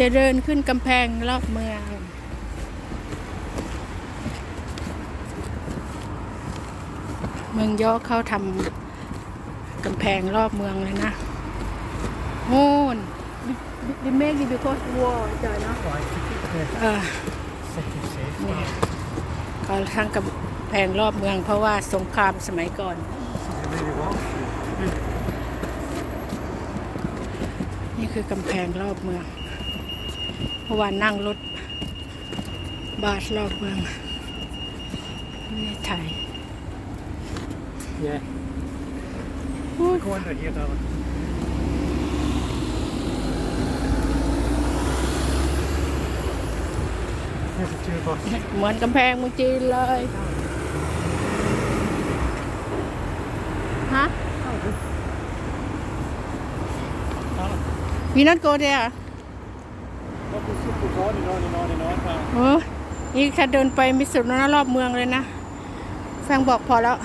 จะเดินขึ้นกำแพงรอบเมือง เมืองย่อเข้าทำกำแพงรอบเมืองเลยนะโน่นดิเมกดิบิโคสวอลจอยเนาะเออเนี่ยเขาทางกำแพงรอบเมืองเพราะว่าสงครามสมัยก่อนนี่คือกำแพงรอบเมือง เพราะว่านั่งรถบัสรอบเมืองนี่ถ่าย Yeah. อู้ Gå under here, där. Here's a tour bus. เหมือนกำแพงเมืองจีนเลย ฮะ Ja. วีนั โกเดีย Vad du sitter kvar i dag, i dag, i dag. โอ้นี่แค่เดินไปมิสุดแล้วนะรอบเมืองเลยนะแฟงบอกพอแล้ว